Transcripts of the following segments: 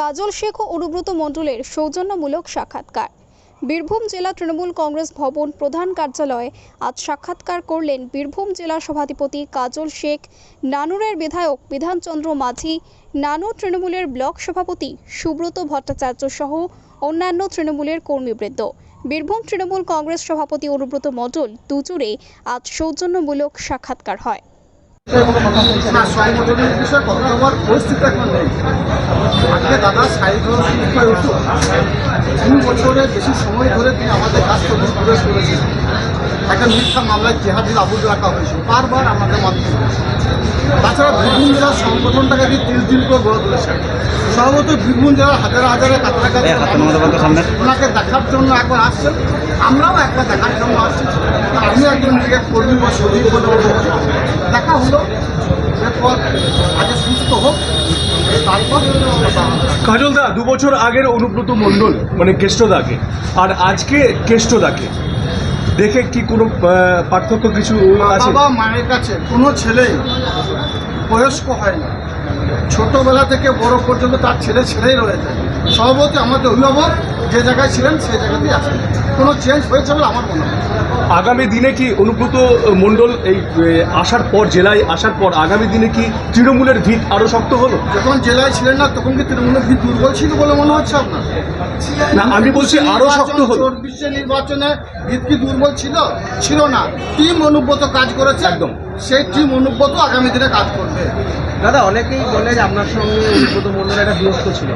কাজল শেখ ও অনুব্রত মণ্ডলের সৌজন্যমূলক সাক্ষাৎকার। বীরভূম জেলা তৃণমূল কংগ্রেস ভবন প্রধান কার্যালয়ে আজ সাক্ষাৎকার করলেন বীরভূম জেলা সভাধিপতি কাজল শেখ, নানুরের বিধায়ক বিধানচন্দ্র মাঝি, নানু তৃণমূলের ব্লক সভাপতি সুব্রত ভট্টাচার্য সহ অন্যান্য তৃণমূলের কর্মীবৃন্দ। বীরভূম তৃণমূল কংগ্রেস সভাপতি অনুব্রত মণ্ডল দুজুরে আজ সৌজন্যমূলক সাক্ষাৎকার হয়। সংগঠনের বিষয়ে কথা পরিস্থিতি এখন নেই আজকে দাদা বছরের বেশি সময় ধরে তিনি আমাদের কাছ থেকে একটা মিথ্যা মামলায় রাখা হয়েছে বারবার আমাদের মাধ্যমে তাছাড়া বীরভূম জেলার সংগঠনটাকে দিয়ে তিল তিল করে গড়ে তুলেছেন সর্বত বীরভূম জেলার হাজার হাজারে কাছাকাছি। ওনাকে দেখার জন্য একবার আসছেন। আমরাও একবার দেখার জন্য আসছি। আমি একজন নিজেকে কর্মী বা সজীব বলে। দেখা হলো এরপর আগে সুস্থ হোক। কাজল দা দু বছর আগের অনুব্রত মণ্ডল মানে কেষ্টদাকে আর আজকে কেষ্টদাকে দেখে কি কোনো পার্থক্য কিছু আছে বাবা মায়ের কাছে কোনো ছেলেই বয়স্ক হয় না ছোটবেলা থেকে বড় পর্যন্ত তার ছেলে ছেলেই রয়েছে সভাপতি আমাদের অভিভাবক যে জায়গায় ছিলেন সেই জায়গাতেই আছেন কোনো চেঞ্জ হয়েছে বলে আমার মনে হয়। আগামী দিনে কি অনুব্রত মণ্ডল এই আসার পর জেলায় আসার পর আগামী দিনে কি তৃণমূলের ভিত আরও শক্ত হল? যখন জেলায় ছিলেন না তখন কি তৃণমূলের ভিত দুর্বল ছিল বলে মনে হচ্ছে আপনার? না আমি বলছি আরও শক্ত হল। নির্বাচনে ভিত কি দুর্বল ছিল? ছিল না। টিম অনুব্রত কাজ করেছে। একদম। সেই টিম অনুব্রত আগামী দিনে কাজ করবে। দাদা অনেকেই বলে যে আপনার সঙ্গে অনুব্রত মন্ডল একটা দূরত্ব ছিল?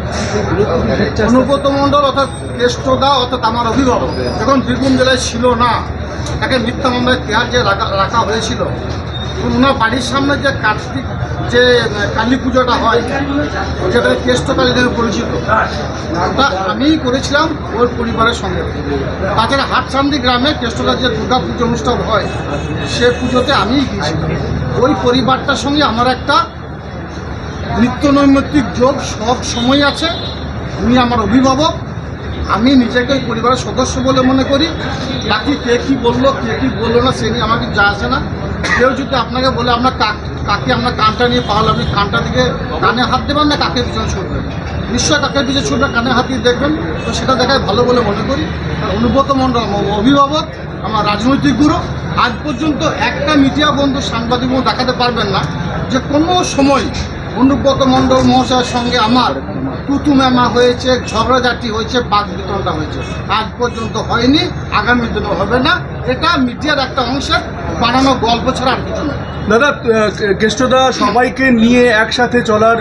অনুব্রত মন্ডল অর্থাৎ কেষ্টদা অর্থাৎ আমার অভিভাবক। যখন বীরভূম জেলায় ছিল না। তাকে মিথ্যা মামলায় তেহার যে রাখা রাখা হয়েছিল। ওনার বাড়ির সামনে যে কার্তিক, যে কালী পুজোটা হয়, যেটা কেষ্ট কালী নামে পরিচিত ওটা আমিই করেছিলাম ওর পরিবারের সঙ্গে। তাছাড়া হাটসান্দি গ্রামে কেষ্টকার যে দুর্গা পুজো অনুষ্ঠান হয়, সে পুজোতে আমিই গিয়েছিলাম। ওই পরিবারটার সঙ্গে আমার একটা নিত্য নৈমিত্তিক যোগ সব সময় আছে। উনি আমার অভিভাবক। আমি নিজেকে পরিবারের সদস্য বলে মনে করি। বাকি কে কী বলল, কে কী বলল না, সে নিয়ে আমাকে যা আসে না। কেউ যদি আপনাকে বলে আপনার কাক আপনার কানটা নিয়ে পাওয়াল আপনি কানটা দিকে কানে হাত দেবেন না কাকে পিছনে ছুটবেন? নিশ্চয় কাকে পিছনে ছুটবে কানে হাত দিয়ে দেখবেন। তো সেটা দেখায় ভালো বলে মনে করি। অনুব্রত মণ্ডল আমার অভিভাবক, আমার রাজনৈতিক গুরু, আজ পর্যন্ত একটা মিডিয়া বন্ধু সাংবাদিক দেখাতে পারবেন না যে কোনো সময় অনুব্রত মণ্ডল মহাশয়ের সঙ্গে আমার তুতু মেমা হয়েছে ঝগড়াঝাটি হয়েছে বাঘ বিতরণটা হয়েছে। আজ পর্যন্ত হয়নি আগামী দিনও হবে না। এটা মিডিয়ার একটা অংশের বানানো গল্প ছাড়া আর কিছু নয় দাদা কেষ্টদা সবাইকে নিয়ে একসাথে চলার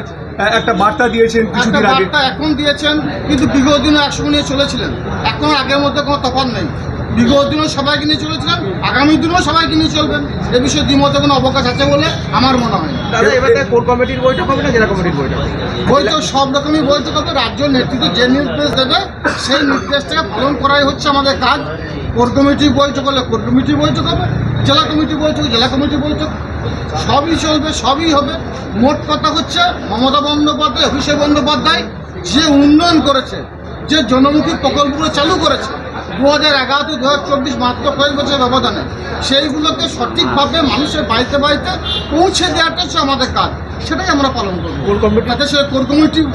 একটা বার্তা দিয়েছেন একটা কিছুদিন আগে। বার্তা এখন দিয়েছেন কিন্তু বিগত দিনও একসঙ্গে নিয়ে চলেছিলেন। এখন আগের মধ্যে কোনো তফাৎ নেই। বিগত দিনও সবাইকে নিয়ে চলেছিলেন আগামী দিনও সবাইকে নিয়ে চলবেন এ বিষয়ে দ্বিমতে কোনো অবকাশ আছে বলে আমার মনে হয় দাদা এবার কোর কমিটির বৈঠক হবে না জেলা কমিটির বৈঠক হবে? বৈঠক সব রকমই বৈঠক হবে রাজ্য নেতৃত্ব যে নির্দেশ দেবে সেই নির্দেশটাকে পালন করাই হচ্ছে আমাদের কাজ। কোর কমিটি বৈঠক হলে কোর কমিটি বৈঠক হবে জেলা কমিটি বৈঠক জেলা কমিটি বৈঠক। সবই চলবে সবই হবে। মোট কথা হচ্ছে মমতা বন্দ্যোপাধ্যায় অভিষেক বন্দ্যোপাধ্যায় যে উন্নয়ন করেছে যে জনমুখী প্রকল্পগুলো চালু করেছে দু হাজার এগারো থেকে দু হাজার চব্বিশ মাত্র কয়েক বছর ব্যবধানে। সেইগুলোকে সঠিকভাবে মানুষের বাড়িতে বাড়িতে পৌঁছে দেওয়াটা হচ্ছে আমাদের কাজ। সেটাই আমরা পালন করব। Core committee? যাতে সে কোর কমিটির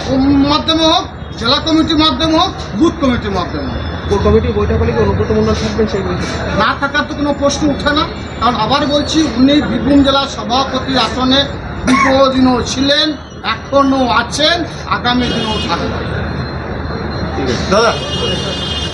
মাধ্যমে হোক জেলা কমিটির মাধ্যমে হোক বুথ কমিটির মাধ্যমে হোক। কোর কমিটির বৈঠক হলে কি অনুব্রত মন্ডল থাকবেন সেই না থাকার তো কোনো প্রশ্ন উঠে না। কারণ আবার বলছি উনি বীরভূম জেলার সভাপতি আসনে বিগত দিনও ছিলেন এখনও আছেন আগামী দিনেও থাকবেন। ঠিক আছে। দাদা